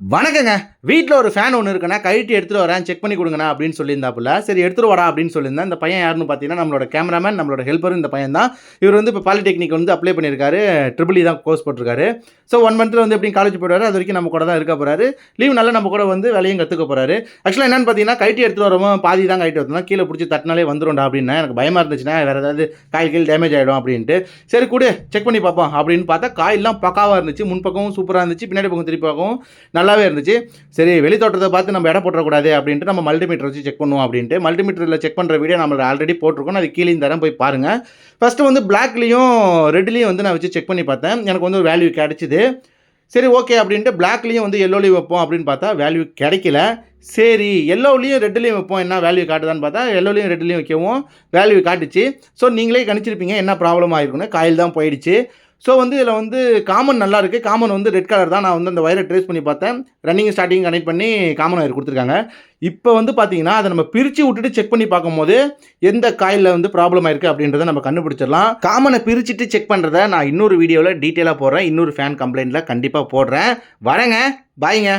வணக்கங்க. வீட்டில் ஒரு ஃபேன் ஒன்று இருக்குண்ணா கழட்டி எடுத்துகிட்டு வரேன் செக் பண்ணி கொடுங்கண்ணா அப்படின்னு சொல்லியிருந்தாப்புல. சரி எடுத்துகிட்டு வாடா அப்படின்னு சொல்லியிருந்தேன். இந்த பையன் யாருன்னு பார்த்தீங்கன்னா நம்மளோட கேமராமேன் நம்மளோட ஹெல்ப்பரும் இந்த பையன் தான். இவர் வந்து இப்போ பாலிடெக்னிக் வந்து அப்ளை பண்ணியிருக்காரு. ட்ரிபிள் e தான் கோர்ஸ் போட்டிருக்காரு. ஸோ ஒன் மந்த்தில் வந்து எப்படியும் காலேஜ் போயிடுவார். அது வரைக்கும் நம்ம கூட தான் இருக்க போகிறாரு லீவ் நல்லா நம்ம கூட வந்து வேலையும் கற்றுக்க போகிறாரு ஆக்சுவலாக என்னன்னு பார்த்தீங்கன்னா கழட்டி எடுத்துகிட்டு வரவும் பாதி தான் கழட்டி வரணும் கீழே பிடிச்சி தட்டினாலே வந்துடும்டா அப்படின்னா. எனக்கு பயமாக இருந்துச்சுன்னா வேறு ஏதாவது காயில் கீழ் டேமேஜ் ஆகிடும் அப்படின்ட்டு. சரி கொடு செக் பண்ணி பார்ப்போம் அப்படின்னு பார்த்தா காயெல்லாம் பக்காவாக இருந்துச்சு. முன்பக்கமும் சூப்பராக இருந்துச்சு. பின்னாடி பக்கம் திருப்பி பக்கம் நல்லாவே இருந்துச்சு. சரி வெளி தோட்டத்தை பார்த்து நம்ம இடம் போட்டுறக்கூடாது அப்படின்ட்டு நம்ம மல்டிமீட்டர் வச்சு செக் பண்ணுவோம் அப்படின்ட்டு. மல்டிமீட்டரில் செக் பண்ணுற வீடியோ நம்ம ஆல்ரெடி போட்டிருக்கோம். அது கீழே தரம் போய் பாருங்கள் ஃபஸ்ட்டு வந்து பிளாக்லேயும் ரெட்லேயும் வந்து நான் வச்சு செக் பண்ணி பார்த்தேன். எனக்கு வந்து ஒரு வேல்யூ கிடச்சிது. சரி ஓகே அப்படின்ட்டு பிளாக்லேயும் வந்து எல்லோலையும் வைப்போம் அப்படின்னு பார்த்தா வேல்யூ கிடைக்கல. சரி எல்லோலையும் ரெட்லையும் வைப்போம். என்ன வேல்யூ காட்டுதான்னு பார்த்தா எல்லோலையும் ரெட்லேயும் வைக்கவும் வேல்யூ காட்டுச்சு. ஸோ நீங்களே கணிச்சிருப்பீங்க என்ன ப்ராப்ளம் ஆகிருக்குன்னு காயில் தான் போயிடுச்சு. ஸோ வந்து இதில் வந்து காமன் நல்லா இருக்குது காமன் வந்து ரெட் கலர் தான். நான் வந்து அந்த வயரை ட்ரேஸ் பண்ணி பார்த்தேன். ரன்னிங் ஸ்டார்டிங் கனெக்ட் பண்ணி காமன் வயர் கொடுத்துருக்காங்க. இப்போ வந்து பார்த்தீங்கன்னா அதை நம்ம பிரித்து விட்டுட்டு செக் பண்ணி பார்க்கும்போது எந்த காயில் வந்து ப்ராப்ளம் ஆயிருக்கு அப்படின்றத நம்ம கண்டுபிடிச்சிடலாம். காமனை பிரிச்சுட்டு செக் பண்ணுறத நான் இன்னொரு வீடியோவில் டீட்டெயிலாக போடுறேன். இன்னொரு ஃபேன் கம்ப்ளைண்ட்டில் கண்டிப்பாக போடுறேன். வரேங்க. பாய்ங்க